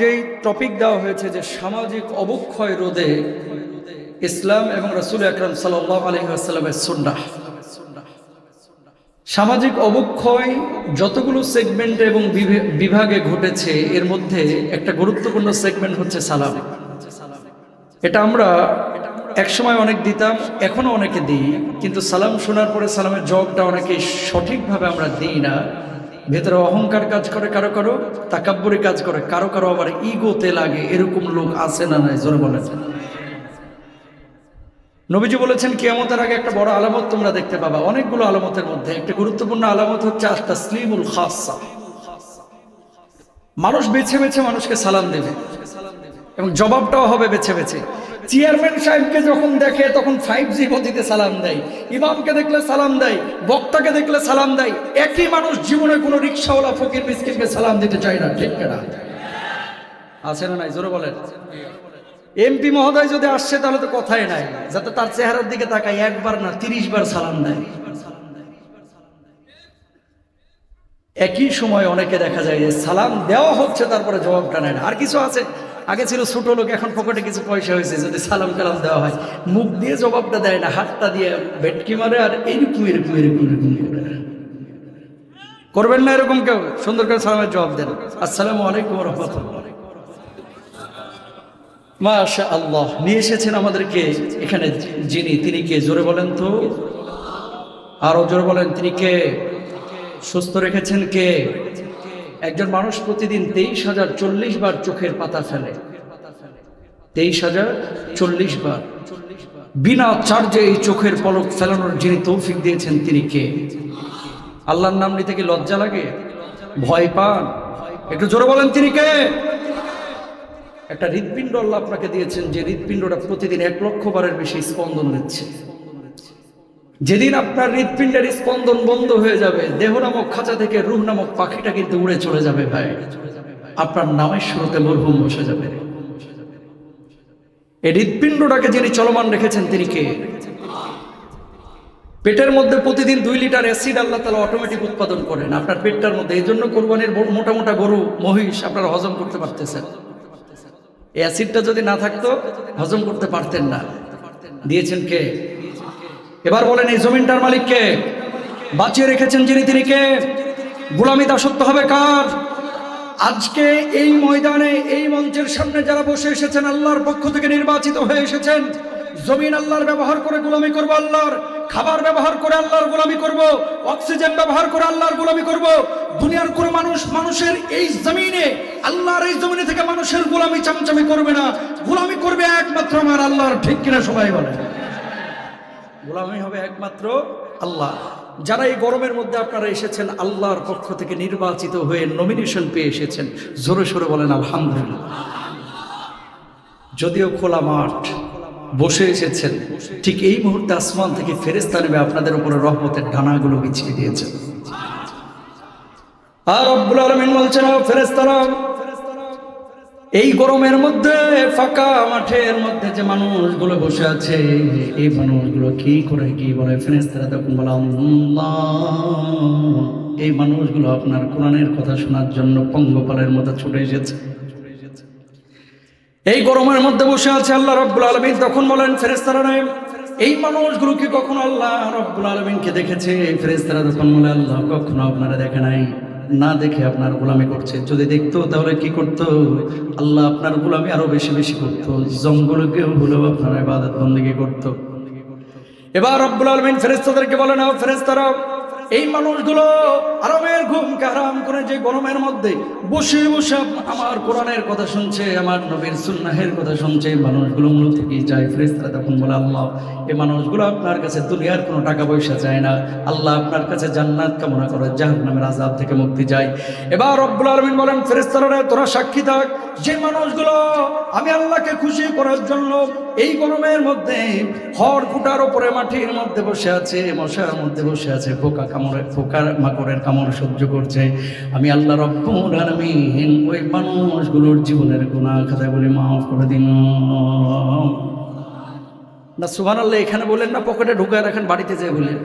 যেই টপিক দেওয়া হয়েছে যে সামাজিক অবক্ষয় রোধে ইসলাম এবং রসুল আকরম সাল্লাহ আলহিহাস্লামের সুন্নাহ। সামাজিক অবক্ষয় যতগুলো সেগমেন্টে এবং বিভাগে ঘটেছে, এর মধ্যে একটা গুরুত্বপূর্ণ সেগমেন্ট হচ্ছে সালাম। এটা আমরা একসময় অনেক দিতাম এখনও অনেকে দিই, কিন্তু সালাম শোনার পরে সালামের জবটা অনেকে সঠিকভাবে আমরা দিই না। ভেতরে অহংকার কাজ করে, কারও কারও তাকাব্বরি কাজ করে, কারও কারও আবার ইগোতে লাগে, এরকম লোক আছে না নাই? জোরে বলেছেন নবীজি বলেছেন, কিয়ামতের আগে একটা বড় আলামত তোমরা দেখতে পাবা। অনেকগুলো আলামতের মধ্যে একটা গুরুত্বপূর্ণ আলামত হচ্ছে তাসলিমুল খাসা মানুষ বেছে বেছে মানুষকে সালাম দেবে এবং জবাবটাও হবে বেছে বেছে। চেয়ারম্যান সাহেবকে যখন দেখে, তখন ফাইভ জি গতিতে সালাম দেয়। ইমামকে দেখলে সালাম দেয়, বক্তাকে দেখলে সালাম দেয়। একই মানুষ জীবনে কোনো রিক্সাওয়ালা ফকির, মিসকিনকে সালাম দিতে চায় না, ঠিক না আছে না নাই? জোরে বলেন। এমপি মহোদয় যদি আসছে তাহলে তো কথাই নাই। যাতে তার চেহারার দিকে তাকায়, একবার না, তিরিশ বার সালাম দেয়। একই সময় অনেকে দেখা যায় যে সালাম দেওয়া হচ্ছে, তারপরে জবাবটা নেয় না। আর কিছু আছে? আগে ছিল ছোট লোক, এখন পকেটে কিছু পয়সা হয়েছে, যদি সালাম কালাম দেওয়া হয়। মুখ দিয়ে জবাবটা দেয় না, হাতটা দিয়ে বেটকি মারে আর এইরকম এরকম এরকম এরকম করে। করবেন না এরকম কেউ? সুন্দর করে সালামের জবাব দেন। আসসালামু আলাইকুম রহমতুল্লাহ। মাশা আল্লাহ নিয়ে এসেছেন আমাদেরকে এখানে যিনি, তিনি কে? জোরে বলেন তো। আরও জোরে বলেন, তিনি কে? সুস্থ রেখেছেন কে? একজন মানুষ প্রতিদিন তেইশ হাজার চল্লিশ বার চোখের পাতা ফেলে। তেইশ হাজার চল্লিশ বার। বিনা চার্জে এই চোখের পলক ফেলানোর যিনি তৌফিক দিয়েছেন, তিনি কে? আল্লাহর নাম নিতে কি লজ্জা লাগে? ভয় পান? একটু জোরে বলেন, তিনি কে? একটা হৃৎপিণ্ড আল্লাহ আপনাকে দিয়েছেন, যে হৃৎপিণ্ডটা প্রতিদিন এক লক্ষ বারের বেশি স্পন্দন দিচ্ছে। যেদিন আপনার হৃৎপিণ্ডের স্পন্দন বন্ধ হয়ে যাবে, দেহ নামক খাঁচা থেকে রুহ নামক পাখিটা কিন্তু উড়ে চলে যাবে ভাই। আপনার নামের শুরুতে মরহুম বসে যাবে। এই হৃৎপিণ্ডটাকে যিনি চলমান রেখেছেন, তিনি কে? পেটের মধ্যে প্রতিদিন দুই লিটার অ্যাসিড আল্লাহ তালা অটোমেটিক উৎপাদন করেন। আপনার পেটটার মধ্যে এই জন্য কোরবানির মোটা মোটা গরু, মহিষ আপনারা হজম করতে পারতেছেন। এই অ্যাসিডটা যদি না থাকতো, হজম করতে পারতেন না। দিয়েছেন কে? এবার বলেন এই জমিনটার মালিককে। বাঁচিয়ে রেখেছেন যিনি, তিনি কে? গোলামি দাসত্ব হবে কার? আজকে এই ময়দানে, এই মঞ্চের সামনে যারা বসে এসেছেন, আল্লাহর পক্ষ থেকে নির্বাচিত হয়ে এসেছেন, জমিন আল্লাহর ব্যবহার করে গোলামি করব আল্লাহর, খাবার ব্যবহার করে আল্লাহর গোলামি করব, অক্সিজেন ব্যবহার করে আল্লাহর গোলামি করব, দুনিয়ার কোনো মানুষ, মানুষের এই জমিনে, আল্লাহর এই জমিনে থেকে মানুষের গোলামি চামচামি করবে না। গোলামি করবে একমাত্র আমার আল্লাহর, ঠিক কিনা সবাই বলে গোলামি হবে একমাত্র আল্লাহ। যারা এই গরমের মধ্যে আপনারা এসেছেন, আল্লাহর পক্ষ থেকে নির্বাচিত হয়ে নমিনেশন পেয়ে এসেছেন, জোরে সোরে বলেন আলহামদুলিল্লাহ। যদিও খোলা মাঠ বসে এসেছেন, ঠিক এই মুহূর্তে আসমান থেকে ফেরেস্তা নেবে আপনাদের উপরে রহমতের ডানাগুলো বিছিয়ে দিয়েছেন আর আব্বুল আলমিন বলছেন ফেরেস্তারা এই গরমের মধ্যে, ফাঁকা মাঠের মধ্যে যে মানুষগুলো বসে আছে, এই মানুষগুলো কি করে কি বলে? ফেরেস্তারা তখন বলে এই মানুষগুলো আপনার কোরআনের কথা শোনার জন্য পঙ্গপালের মতো ছুটে এসেছে। এই গরমের মধ্যে বসে আছে আল্লাহ রব্বুল আলমিন। তখন বলেন ফেরেস্তারা এই মানুষগুলো কি কখনো আল্লাহ রব্বুল আলমিনকে দেখেছে? ফেরেস্তারা তখন বলে, আল্লাহ, কখনো আপনারা দেখে নাই। না দেখে আপনার গোলামি করছে। যদি দেখতো, তাহলে কি করত? আল্লাহ আপনার গোলামি আরও বেশি বেশি করতো। জঙ্গলকেও হলেও আপনার বাদাত বন্দী করতো। এবার রব্বুল আলমিন ফেরেস্তাদেরকে বলে না ফেরেস্তারা এই মানুষগুলো আরামের ঘুমকে হারাম করে যে গরমের মধ্যে বসে বসে আমার কোরআনের কথা শুনছে, আমার নবীর সুন্নাহের কথা শুনছে, এই মানুষগুলো মূলত কি চায় ফেরেস্তারা তখন বলে, আল্লাহ এই মানুষগুলো আপনার কাছে দুনিয়ার কোনো টাকা পয়সা চায় না। আল্লাহ আপনার কাছে জান্নাত কামনা করে জাহান নামের আজাব থেকে মুক্তি চায়। এবার রব্বুল আলমিন বলেন ফেরেস্তারা তোরা সাক্ষী থাক, যে মানুষগুলো আমি আল্লাহকে খুশি করার জন্য এই গরমের মধ্যে খড় কুটার ওপরে মাটির মধ্যে বসে আছে, মশার মধ্যে বসে আছে, পোকা কামড়ে, পোকার মাকড়ের কামড় সহ্য করছে। আমি আল্লাহ রব্বুল ওই মানুষগুলোর জীবনের গুনাহ খাতা বলে মাফ করে দিন। না, সুবহানাল্লাহ, এখানে বলেন না, পকেটে ঢুকায় রাখেন, বাড়িতে যেয়ে বলেন